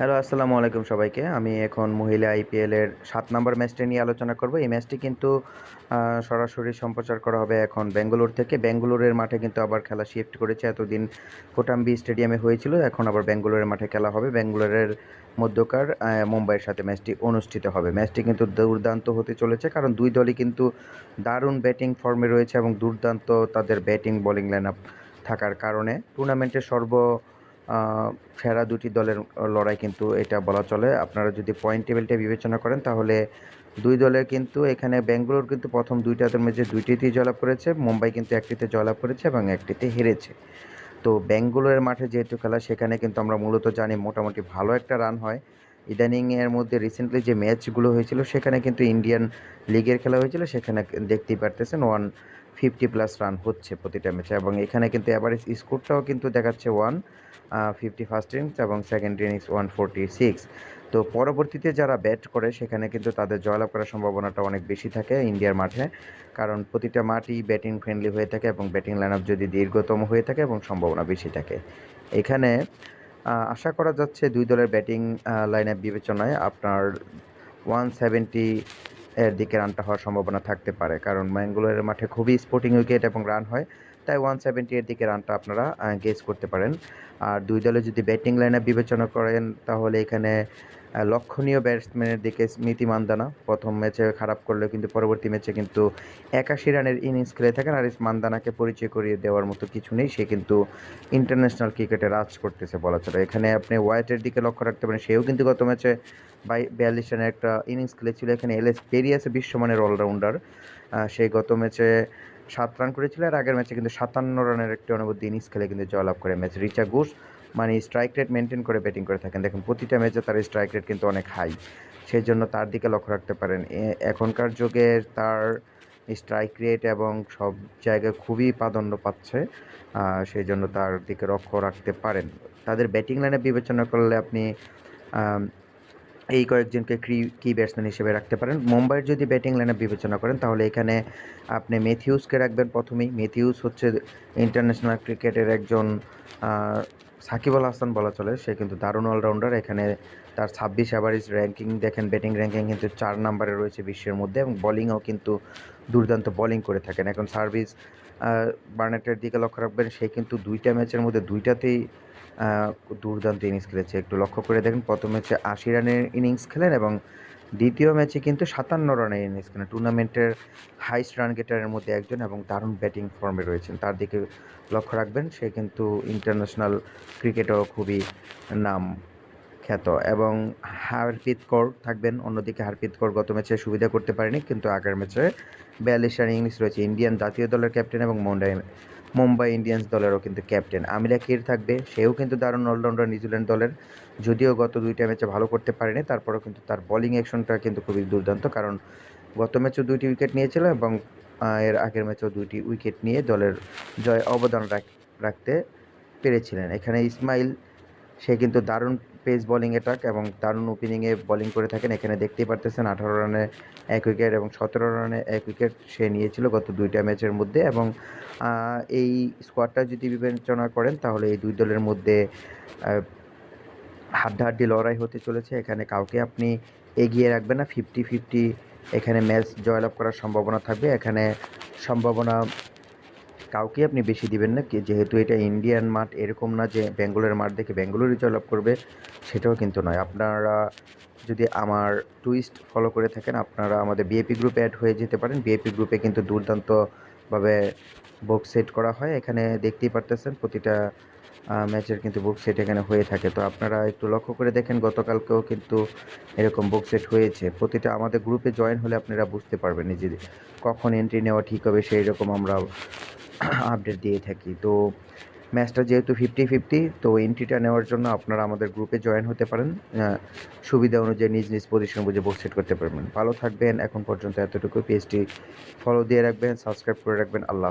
Hello, আসসালামু আলাইকুম সবাইকে। আমি এখন মহিলা আইপিএল এর সাত নম্বর ম্যাচটি নিয়ে আলোচনা করব। এই ম্যাচটি কিন্তু সরাসরি সম্প্রচার করা হবে এখন বেঙ্গালুরু থেকে। বেঙ্গালুরের মাঠে কিন্তু আবার খেলা শিফট করেছে। এতদিন কোটাম্বি স্টেডিয়ামে হয়েছিল, এখন আবার বেঙ্গালুরের মাঠে খেলা হবে। বেঙ্গালুরের মধ্যকার মুম্বাইয়ের সাথে ম্যাচটি অনুষ্ঠিত হবে। ম্যাচটি কিন্তু দুর্দান্ত হতে চলেছে, কারণ দুই দলই কিন্তু দারুণ ব্যাটিং ফর্মে রয়েছে এবং দুর্দান্ত তাদের ব্যাটিং বোলিং লাইন আপ থাকার কারণে। টুর্নামেন্টের সর্ব সেরা দুটি দলের লড়াই কিন্তু এটা বলা চলে। আপনারা যদি পয়েন্ট টেবিলটা বিবেচনা করেন, তাহলে দুই দলের কিন্তু এখানে ব্যাঙ্গালোর কিন্তু প্রথম দুইটাদের মধ্যে দুইটিতেই জয়লাভ করেছে, মুম্বাই কিন্তু একটিতে জয়লাভ করেছে এবং একটিতে হেরেছে। তো ব্যাঙ্গালোরের মাঠে যেহেতু খেলা, সেখানে কিন্তু আমরা মূলত জানি মোটামুটি ভালো একটা রান হয়। ইদানিং এর মধ্যে রিসেন্টলি যে ম্যাচগুলো হয়েছিল, সেখানে কিন্তু ইন্ডিয়ান লিগের খেলা হয়েছিল, সেখানে দেখতেই পারতেছেন ওয়ান ফিফটি প্লাস রান হচ্ছে প্রতিটা ম্যাচে এবং এখানে কিন্তু অ্যাভারেজ স্কোরটাও কিন্তু দেখাচ্ছে ওয়ান ফিফটি ফার্স্ট ইনিংস এবং second innings one forty six তো পরবর্তীতে যারা ব্যাট করে, সেখানে কিন্তু তাদের জয়লাভ করার সম্ভাবনাটা অনেক বেশি থাকে ইন্ডিয়ার মাঠে। কারণ প্রতিটা মাঠই ব্যাটিং ফ্রেন্ডলি হয়ে থাকে এবং ব্যাটিং লাইন আপ যদি দীর্ঘতম হয়ে থাকে এবং সম্ভাবনা বেশি থাকে। এখানে আশা করা যাচ্ছে দুই দলের ব্যাটিং লাইন বিবেচনায় আপনার ওয়ান সেভেন্টি এর দিকে রানটা হওয়ার সম্ভাবনা থাকতে পারে। কারণ ম্যাঙ্গালোরের মাঠে খুবই স্পোর্টিং উইকেট এবং রান হয়। তাই ওয়ান সেভেন্টি এর দিকে রানটা আপনারা গেস করতে পারেন। আর দুই দলে যদি ব্যাটিং লাইন বিবেচনা করেন, তাহলে এখানে লক্ষণীয় ব্যাটসম্যানের দিকে স্মৃতি মান্দানা। প্রথম ম্যাচে খারাপ করলেও কিন্তু পরবর্তী ম্যাচে কিন্তু একাশি রানের ইনিংস খেলে থাকেন। আর মান্দানাকে পরিচয় করিয়ে দেওয়ার মতো কিছু নেই। সে কিন্তু ইন্টারন্যাশনাল ক্রিকেটে রাজ করতেছে বলা চলে। এখানে আপনি হোয়াইটের দিকে লক্ষ্য রাখতে পারেন। সেও কিন্তু গত ম্যাচে বাই বিয়াল্লিশ রানের একটা ইনিংস খেলেছিল। এখানে এল এস পেরিয়াস বিশ্বমানের অলরাউন্ডার সেই গত ম্যাচে সাত রান করেছিল। আর আগের ম্যাচে কিন্তু সাতান্ন রানের একটি অনবদ্য ইনিংস খেলে কিন্তু জয়লাভ করে ম্যাচ। রিচা ঘোষ মানে স্ট্রাইক রেট মেনটেন করে ব্যাটিং করে থাকেন। দেখুন, প্রতিটা ম্যাচে তার স্ট্রাইক রেট কিন্তু অনেক হাই সেই জন্য তার দিকে লক্ষ্য রাখতে পারেন। এখনকার যুগে তার স্ট্রাইক রেট এবং সব জায়গায় খুবই প্রাধান্য পাচ্ছে সেই জন্য তার দিকে লক্ষ্য রাখতে পারেন। তাদের ব্যাটিং লাইনে বিবেচনা করলে আপনি এই কয়েকজনকে কি কি ব্যাটসম্যান হিসেবে রাখতে পারেন। মুম্বাইয়ের যদি ব্যাটিং লাইনে বিবেচনা করেন, তাহলে এখানে আপনি মেথিউসকে রাখবেন প্রথমেই। মেথিউস হচ্ছে ইন্টারন্যাশনাল ক্রিকেটের একজন সাকিব আল হাসান বলা চলে। সে কিন্তু দারুণ অলরাউন্ডার এখানে তার ছাব্বিশ অ্যাভারেজ র্যাঙ্কিং দেখেন ব্যাটিং র্যাঙ্কিং কিন্তু চার নাম্বারে রয়েছে বিশ্বের মধ্যে এবং বোলিংও কিন্তু দুর্দান্ত বোলিং করে থাকেন। এখন সার্ভিস বার্নেটের দিকে লক্ষ্য রাখবেন, সে কিন্তু দুইটা ম্যাচের মধ্যে দুইটাতেই দুর্দান্ত ইনিংস খেলেছে। একটু লক্ষ্য করে দেখেন, প্রথম ম্যাচে আশি রানের ইনিংস খেলেন এবং দ্বিতীয় ম্যাচে কিন্তু সাতান্ন রানের ইনিংস খেলেন। টুর্নামেন্টের হাইস্ট রান গেটারের মধ্যে একজন এবং দারুণ ব্যাটিং ফর্মে রয়েছেন। তার দিকে লক্ষ্য রাখবেন, সে কিন্তু ইন্টারন্যাশনাল ক্রিকেটও খুবই নাম খ্যাত এবং হারপ্রীত কৌর থাকবেন। অন্যদিকে হারপ্রীত কৌর গত ম্যাচে সুবিধা করতে পারেনি, কিন্তু আগের ম্যাচে বিয়াল্লিশ রান ইংলিশ রয়েছে। ইন্ডিয়ান জাতীয় দলের ক্যাপ্টেন এবং মুম্বাই মুম্বাই ইন্ডিয়ান্স দলেরও কিন্তু ক্যাপ্টেন। আমিরা কির থাকবে, সেও কিন্তু দারুণ অলরাউন্ডার নিউজিল্যান্ড দলের, যদিও গত দুইটা ম্যাচে ভালো করতে পারেনি, তারপরেও কিন্তু তার বোলিং অ্যাকশনটা কিন্তু খুবই দুর্দান্ত, কারণ গত ম্যাচেও দুইটি উইকেট নিয়েছিল এবং এর আগের ম্যাচেও দুইটি উইকেট নিয়ে দলের জয় অবদান রাখ- রাখতে পেরেছিলেন। এখানে ইসমাইল, সে কিন্তু দারুণ পেস বোলিং অ্যাটাক এবং দারুণ ওপেনিংয়ে বোলিং করে থাকেন। এখানে দেখতেই পারতেছেন আঠারো রানে এক উইকেট এবং সতেরো রানে এক উইকেট সে নিয়েছিল গত দুইটা ম্যাচের মধ্যে এবং এই স্কোয়াডটা যদি বিবেচনা করেন তাহলে এই দুই দলের মধ্যে হাড্ডাহাড্ডি লড়াই হতে চলেছে। এখানে কাউকে আপনি এগিয়ে রাখবেন না। ফিফটি ফিফটি এখানে ম্যাচ জয়লাভ করার সম্ভাবনা থাকবে। এখানে সম্ভাবনা কাউকে আপনি বেশি দিবেন না। যেহেতু এটা ইন্ডিয়ান মাঠ, এরকম না যে বেঙ্গলের মাঠ দেখে বেঙ্গালুরু জয়লাভ করবে, সেটাও কিন্তু নয়। আপনারা যদি আমার টুইস্ট ফলো করে থাকেন, আপনারা আমাদের বিএপি গ্রুপে অ্যাড হয়ে যেতে পারেন। বিএপি গ্রুপে কিন্তু দুর্দান্তভাবে বুক সেট করা হয়। এখানে দেখতেই পারতেছেন প্রতিটা ম্যাচের কিন্তু বুক সেট এখানে হয়ে থাকে। তো আপনারা একটু লক্ষ্য করে দেখেন, গতকালকেও কিন্তু এরকম বুক সেট হয়েছে। প্রতিটা আমাদের গ্রুপে জয়েন হলে আপনারা বুঝতে পারবেন যে কখন এন্ট্রি নেওয়া ঠিক হবে সেই রকম আমরা আপডেট দিয়ে থাকি। তো ম্যাচটা যেহেতু ফিফটি ফিফটি তো এন্ট্রিটা নেওয়ার জন্য আপনারা আমাদের গ্রুপে জয়েন হতে পারেন। সুবিধা অনুযায়ী নিজ নিজ পজিশন বুঝে বুক সেট করতে পারবেন। ভালো থাকবেন। এখন পর্যন্ত এতটুকু পেজটি ফলো দিয়ে রাখবেন সাবস্ক্রাইব করে রাখবেন। আল্লাহ